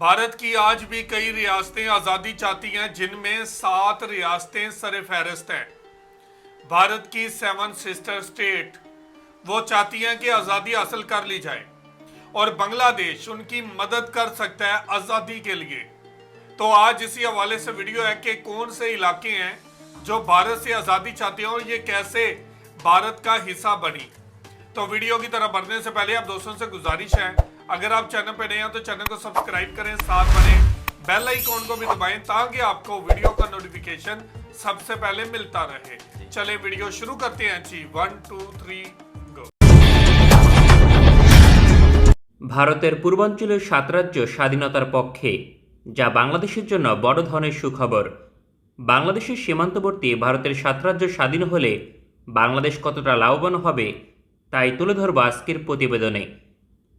भारत की आज भी कई रियासतें आज़ादी चाहती हैं, जिनमें सात रियासतें सर फहरिस्त हैं। भारत की सेवन सिस्टर स्टेट वो चाहती हैं कि आज़ादी हासिल कर ली जाए और बांग्लादेश उनकी मदद कर सकता है आज़ादी के लिए। तो आज इसी हवाले से वीडियो है कि कौन से इलाके हैं जो भारत से आज़ादी चाहते हैं और ये कैसे भारत का हिस्सा बनी। तो वीडियो की तरफ़ बढ़ने से पहले आप दोस्तों से गुजारिश है अगर आप चैनल पे नए हैं तो चैनल को सब्सक्राइब करें साथ बने बेल आइकॉन को भी दबाएं ताकि आपको वीडियो का नोटिफिकेशन सबसे पहले मिलता रहे चले वीडियो शुरू करते हैं जी वन टू थ्री गो ভারতের পূর্বাঞ্চলীয় সাত রাজ্য স্বাধীনতার পক্ষে যা বাংলাদেশের জন্য বড় ধরনের সুখবর বাংলাদেশের সীমান্তবর্তী ভারতের সাত রাজ্য স্বাধীন হলে বাংলাদেশ কতটা লাভবান হবে তাই তুলে ধরব আজকের প্রতিবেদনে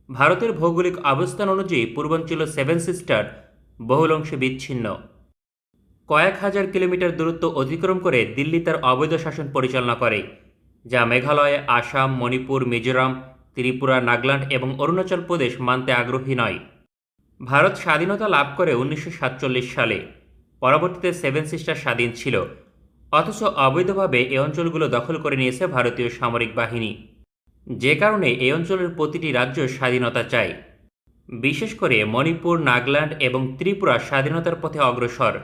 ভারতের ভৌগোলিক অবস্থান অনুযায়ী পূর্বাঞ্চল সেভেন সিস্টার বহুল অংশে বিচ্ছিন্ন। কয়েক হাজার কিলোমিটার দূরত্ব অতিক্রম করে দিল্লি তার অবৈধ শাসন পরিচালনা করে, যা মেঘালয়, আসাম, মণিপুর, মিজোরাম, ত্রিপুরা, নাগাল্যান্ড এবং অরুণাচল প্রদেশ মানতে আগ্রহী নয়। ভারত স্বাধীনতা লাভ করে উনিশশো সাতচল্লিশ সালে। পরবর্তীতে সেভেন সিস্টার স্বাধীন ছিল, অথচ অবৈধভাবে এ অঞ্চলগুলো দখল করে নিয়েছে ভারতীয় সামরিক বাহিনী। যে কারণে এই অঞ্চলের প্রতিটি রাজ্য স্বাধীনতা চায়। বিশেষ করে মণিপুর, নাগাল্যান্ড এবং ত্রিপুরা স্বাধীনতার পথে অগ্রসর।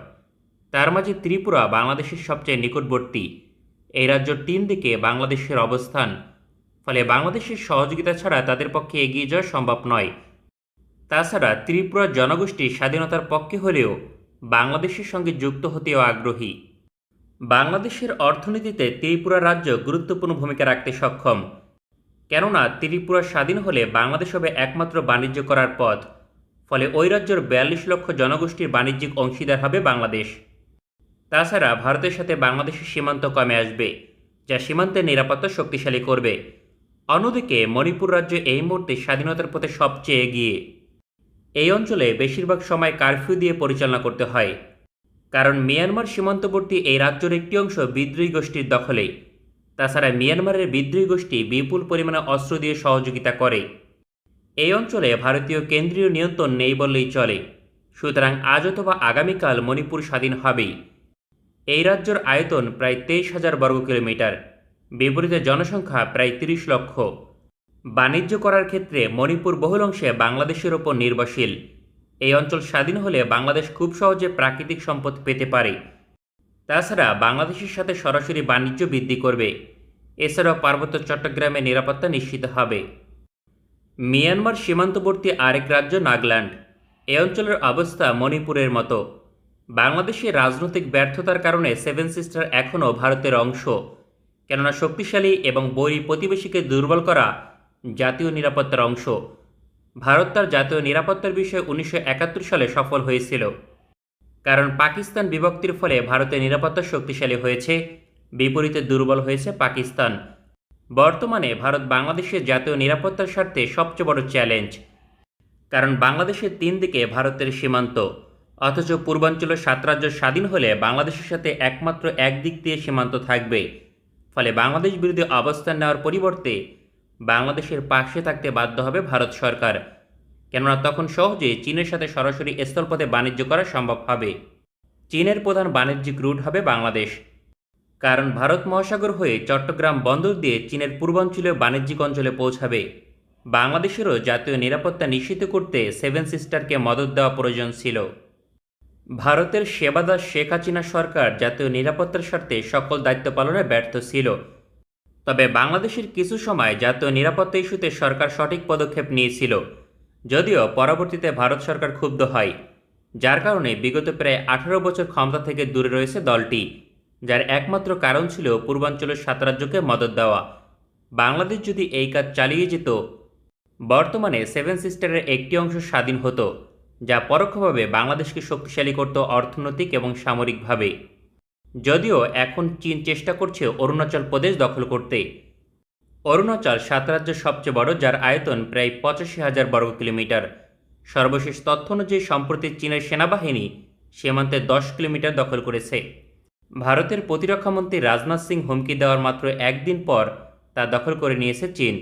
তার মাঝে ত্রিপুরা বাংলাদেশের সবচেয়ে নিকটবর্তী। এই রাজ্যর তিন দিকে বাংলাদেশের অবস্থান। ফলে বাংলাদেশের সহযোগিতা ছাড়া তাদের পক্ষে এগিয়ে যাওয়া সম্ভব নয়। তাছাড়া ত্রিপুরার জনগোষ্ঠী স্বাধীনতার পক্ষে হলেও বাংলাদেশের সঙ্গে যুক্ত হতেও আগ্রহী। বাংলাদেশের অর্থনীতিতে ত্রিপুরা রাজ্য গুরুত্বপূর্ণ ভূমিকা রাখতে সক্ষম। কেননা ত্রিপুরা স্বাধীন হলে বাংলাদেশ হবে একমাত্র বাণিজ্য করার পথ। ফলে ওই রাজ্যের বিয়াল্লিশ লক্ষ জনগোষ্ঠীর বাণিজ্যিক অংশীদার হবে বাংলাদেশ। তাছাড়া ভারতের সাথে বাংলাদেশের সীমান্ত কমে আসবে, যা সীমান্তের নিরাপত্তা শক্তিশালী করবে। অন্যদিকে মণিপুর রাজ্য এই মুহূর্তে স্বাধীনতার পথে সবচেয়ে এগিয়ে। এই অঞ্চলে বেশিরভাগ সময় কারফিউ দিয়ে পরিচালনা করতে হয়। কারণ মিয়ানমার সীমান্তবর্তী এই রাজ্যের একটি অংশ বিদ্রোহী গোষ্ঠীর দখলে। তাছাড়া মিয়ানমারের বিদ্রোহী গোষ্ঠী বিপুল পরিমাণে অস্ত্র দিয়ে সহযোগিতা করে। এই অঞ্চলে ভারতীয় কেন্দ্রীয় নিয়ন্ত্রণ নেই বললেই চলে। সুতরাং আজ অথবা আগামীকাল মণিপুর স্বাধীন হবেই। এই রাজ্যের আয়তন প্রায় তেইশ হাজার বর্গ কিলোমিটার। বিপরীতে জনসংখ্যা প্রায় তিরিশ লক্ষ। বাণিজ্য করার ক্ষেত্রে মণিপুর বহুল অংশে বাংলাদেশের ওপর নির্ভরশীল। এই অঞ্চল স্বাধীন হলে বাংলাদেশ খুব সহজে প্রাকৃতিক সম্পদ পেতে পারে। তাছাড়া বাংলাদেশের সাথে সরাসরি বাণিজ্য বৃদ্ধি করবে। এছাড়াও পার্বত্য চট্টগ্রামে নিরাপত্তা নিশ্চিত হবে। মিয়ানমার সীমান্তবর্তী আরেক রাজ্য নাগাল্যান্ড। এ অঞ্চলের অবস্থা মণিপুরের মতো। বাংলাদেশের রাজনৈতিক ব্যর্থতার কারণে সেভেন সিস্টার এখনও ভারতের অংশ। কেননা শক্তিশালী এবং বৈরী প্রতিবেশীকে দুর্বল করা জাতীয় নিরাপত্তার অংশ। ভারত তার জাতীয় নিরাপত্তার বিষয়ে উনিশশো একাত্তর সালে সফল হয়েছিল। কারণ পাকিস্তান বিভক্তির ফলে ভারতের নিরাপত্তা শক্তিশালী হয়েছে, বিপরীতে দুর্বল হয়েছে পাকিস্তান। বর্তমানে ভারত বাংলাদেশের জাতীয় নিরাপত্তার স্বার্থে সবচেয়ে বড় চ্যালেঞ্জ। কারণ বাংলাদেশের তিন দিকে ভারতের সীমান্ত। অথচ পূর্বাঞ্চলের সাত রাজ্য স্বাধীন হলে বাংলাদেশের সাথে একমাত্র একদিক দিয়ে সীমান্ত থাকবে। ফলে বাংলাদেশ বিরুদ্ধে অবস্থান নেওয়ার পরিবর্তে বাংলাদেশের পাশে থাকতে বাধ্য হবে ভারত সরকার। কেননা তখন সহজে চীনের সাথে সরাসরি স্থলপথে বাণিজ্য করা সম্ভব হবে। চীনের প্রধান বাণিজ্যিক রুট হবে বাংলাদেশ। কারণ ভারত মহাসাগর হয়ে চট্টগ্রাম বন্দর দিয়ে চীনের পূর্বাঞ্চলীয় বাণিজ্যিক অঞ্চলে পৌঁছাবে। বাংলাদেশেরও জাতীয় নিরাপত্তা নিশ্চিত করতে সেভেন সিস্টারকে মদত দেওয়া প্রয়োজন ছিল। ভারতের সেবাদাস শেখ হাসিনা সরকার জাতীয় নিরাপত্তার স্বার্থে সকল দায়িত্ব পালনে ব্যর্থ ছিল। তবে বাংলাদেশের কিছু সময় জাতীয় নিরাপত্তা ইস্যুতে সরকার সঠিক পদক্ষেপ নিয়েছিল। যদিও পরবর্তীতে ভারত সরকার ক্ষুব্ধ হয়, যার কারণে বিগত প্রায় আঠারো বছর ক্ষমতা থেকে দূরে রয়েছে দলটি, যার একমাত্র কারণ ছিল পূর্বাঞ্চলের সাত রাজ্যকে মদত দেওয়া। বাংলাদেশ যদি এই কাজ চালিয়ে যেত, বর্তমানে সেভেন সিস্টারের একটি অংশ স্বাধীন হতো, যা পরোক্ষভাবে বাংলাদেশকে শক্তিশালী করত অর্থনৈতিক এবং সামরিকভাবে। যদিও এখন চীন চেষ্টা করছে অরুণাচল প্রদেশ দখল করতে অরুণাচল সাত রাজ্যের সবচেয়ে বড়, যার আয়তন প্রায় পঁচাশি হাজার বর্গ কিলোমিটার। সর্বশেষ তথ্য অনুযায়ী, সম্প্রতি চীনের সেনাবাহিনী সীমান্তে দশ কিলোমিটার দখল করেছে। ভারতের প্রতিরক্ষামন্ত্রী রাজনাথ সিং হুমকি দেওয়ার মাত্র একদিন পর তা দখল করে নিয়েছে চীন,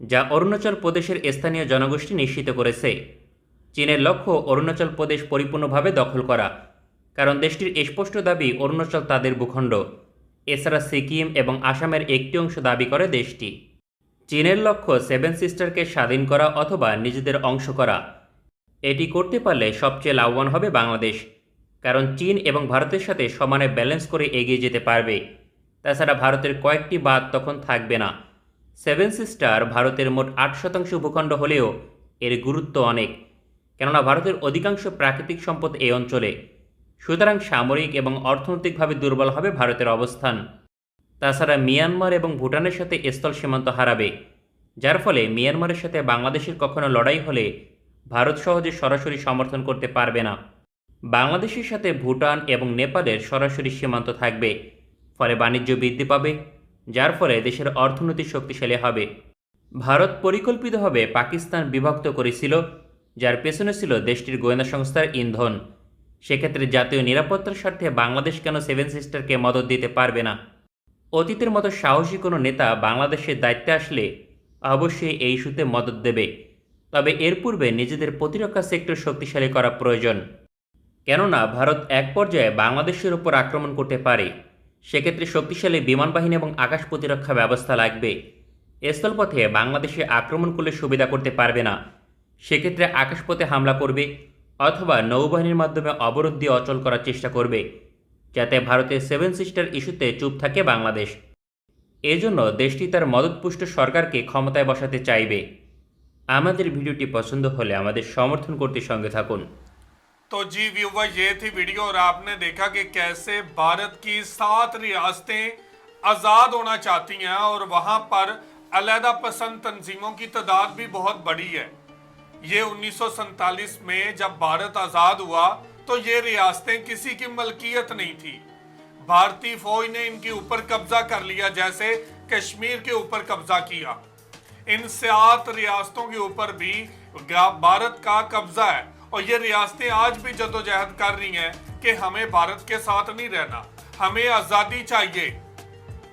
যা অরুণাচল প্রদেশের স্থানীয় জনগোষ্ঠী নিশ্চিত করেছে। চীনের লক্ষ্য অরুণাচল প্রদেশ পরিপূর্ণভাবে দখল করা, কারণ দেশটির স্পষ্ট দাবি, অরুণাচল তাদের ভূখণ্ড। এছাড়া সিকিম এবং আসামের একটি অংশ দাবি করে দেশটি। চীনের লক্ষ্য সেভেন সিস্টারকে স্বাধীন করা অথবা নিজেদের অংশ করা। এটি করতে পারলে সবচেয়ে লাভবান হবে বাংলাদেশ, কারণ চীন এবং ভারতের সাথে সমানে ব্যালেন্স করে এগিয়ে যেতে পারবে। তাছাড়া ভারতের কয়েকটি বাদ তখন থাকবে না। সেভেন সিস্টার ভারতের মোট আট শতাংশ ভূখণ্ড হলেও এর গুরুত্ব অনেক, কেননা ভারতের অধিকাংশ প্রাকৃতিক সম্পদ এই অঞ্চলে। সুতরাং সামরিক এবং অর্থনৈতিকভাবে দুর্বল হবে ভারতের অবস্থান। তাছাড়া মিয়ানমার এবং ভুটানের সাথে স্থল সীমান্ত হারাবে, যার ফলে মিয়ানমারের সাথে বাংলাদেশের কখনো লড়াই হলে ভারত সহজে সরাসরি সমর্থন করতে পারবে না। বাংলাদেশের সাথে ভুটান এবং নেপালের সরাসরি সীমান্ত থাকবে, ফলে বাণিজ্য বৃদ্ধি পাবে, যার ফলে দেশের অর্থনীতি শক্তিশালী হবে। ভারত পরিকল্পিতভাবে পাকিস্তান বিভক্ত করেছিল, যার পেছনে ছিল দেশটির গোয়েন্দা সংস্থার ইন্ধন। সেক্ষেত্রে জাতীয় নিরাপত্তার স্বার্থে বাংলাদেশ কেন সেভেন সিস্টারকে মদত দিতে পারবে না? অতীতের মতো সাহসী কোনো নেতা বাংলাদেশের দায়িত্বে আসলে অবশ্যই এই ইস্যুতে মদত দেবে। তবে এর পূর্বে নিজেদের প্রতিরক্ষা সেক্টর শক্তিশালী করা প্রয়োজন। কেননা ভারত এক পর্যায়ে বাংলাদেশের ওপর আক্রমণ করতে পারে। সেক্ষেত্রে শক্তিশালী বিমান বাহিনী এবং আকাশ প্রতিরক্ষা ব্যবস্থা লাগবে। স্থলপথে বাংলাদেশে আক্রমণ করলে সুবিধা করতে পারবে না। সেক্ষেত্রে আকাশপথে হামলা করবে। অথবা নৌবাহিনীর মাধ্যমে অবরোধ দিয়ে অচল করার চেষ্টা করবে যাতে ভারতের সেভেন সিস্টার ইস্যুতে চুপ থাকে বাংলাদেশ এজন্য দেশটি তার মদতপুষ্ট সরকারকে ক্ষমতায় বসাতে চাইবে আমাদের ভিডিওটি পছন্দ হলে আমাদের সমর্থন করতে সঙ্গে থাকুন तो जी व्यूवर ये थी वीडियो और आपने देखा कि कैसे भारत की सात रियासतें आज़ाद होना चाहती हैं और वहां पर अलहदा पसंद तंजीमों की तादाद भी बहुत बड़ी है ये 1947 में जब भारत आज़ाद हुआ तो ये रियासतें किसी की मलकियत नहीं थी। भारतीय फौज ने इनके ऊपर कब्जा कर लिया, जैसे कश्मीर के ऊपर कब्जा किया। इन सात रियासतों के ऊपर भी भारत का कब्जा है, और ये रियासतें आज भी जदोजहद कर रही हैं कि हमें भारत के साथ नहीं रहना, हमें आज़ादी चाहिए।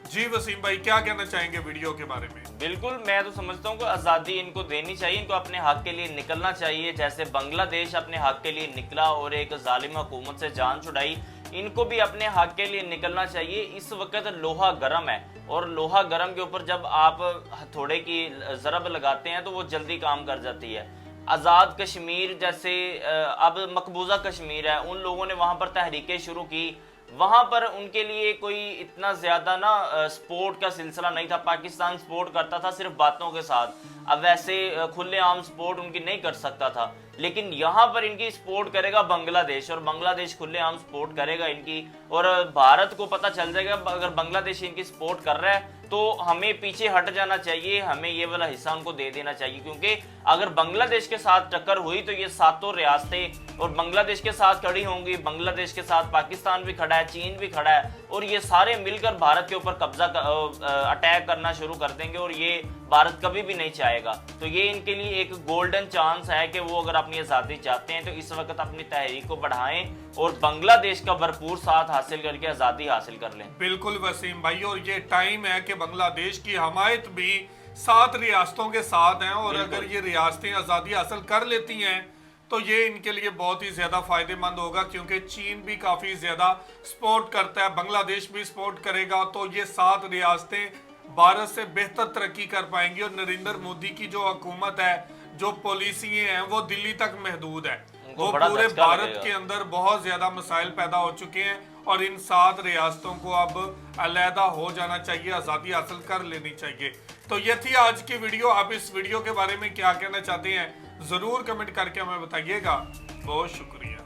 जी वसीम भाई, क्या कहना चाहेंगे वीडियो के बारे में? बिल्कुल, मैं तो समझता हूँ कि आज़ादी इनको देनी चाहिए, इनको अपने हक के लिए निकलना चाहिए। जैसे बांग्लादेश अपने हक के लिए निकला और एक जालिम हुकूमत से जान छुड़ाई, इनको भी अपने हक के लिए निकलना चाहिए। इस वक्त लोहा गर्म है और लोहा गर्म के ऊपर जब आप हथौड़े की ज़रब लगाते हैं तो वो जल्दी काम कर जाती है। आज़ाद कश्मीर जैसे अब मकबूजा कश्मीर है, उन लोगों ने वहाँ पर तहरीकें शुरू की। वहाँ पर उनके लिए कोई इतना ज़्यादा ना स्पोर्ट का सिलसिला नहीं था। पाकिस्तान सपोर्ट करता था सिर्फ़ बातों के साथ। अब वैसे खुले खुलेआम सपोर्ट उनकी नहीं कर सकता था। लेकिन यहाँ पर इनकी सपोर्ट करेगा बांग्लादेश और बांग्लादेश खुलेआम सपोर्ट करेगा इनकी। और भारत को पता चल जाएगा, अगर बांग्लादेश इनकी सपोर्ट कर रहा है तो हमें पीछे हट जाना चाहिए हमें ये वाला हिस्सा उनको दे देना चाहिए क्योंकि अगर बांग्लादेश के साथ टक्कर हुई तो ये सातों रियासतें और बांग्लादेश के साथ खड़ी होंगी बांग्लादेश के साथ पाकिस्तान भी खड़ा है चीन भी खड़ा है और ये सारे मिलकर भारत के ऊपर कब्जा क- अ, अटैक करना शुरू कर देंगे और ये भारत कभी भी नहीं चाहेगा। तो ये इनके लिए एक गोल्डन चांस है कि वो अगर अपनी आज़ादी चाहते हैं तो इस वक्त अपनी तहरीक को बढ़ाएँ और बांग्लादेश का भरपूर साथ हासिल करके आज़ादी हासिल कर लें। बिल्कुल वसीम भाई और ये टाइम है कि बांग्लादेश की हमायत भी सात रियासतों के साथ है और अगर ये रियासतें आज़ादी हासिल कर लेती हैं तो ये इनके लिए बहुत ही ज़्यादा फ़ायदेमंद होगा क्योंकि चीन भी काफ़ी ज़्यादा सपोर्ट करता है बांग्लादेश भी सपोर्ट करेगा तो ये सात रियासतें भारत से बेहतर तरक्की कर पाएँगी और नरेंद्र मोदी की जो हुकूमत है जो पॉलिसियाँ हैं वो दिल्ली तक महदूद है। वो पूरे भारत के अंदर बहुत ज़्यादा मसाइल पैदा हो चुके हैं और इन सात रियासतों को अब अलहदा हो जाना चाहिए आज़ादी हासिल कर लेनी चाहिए। तो ये थी आज की वीडियो। आप इस वीडियो के बारे में क्या कहना चाहते हैं ज़रूर कमेंट करके हमें बताइएगा। बहुत शुक्रिया।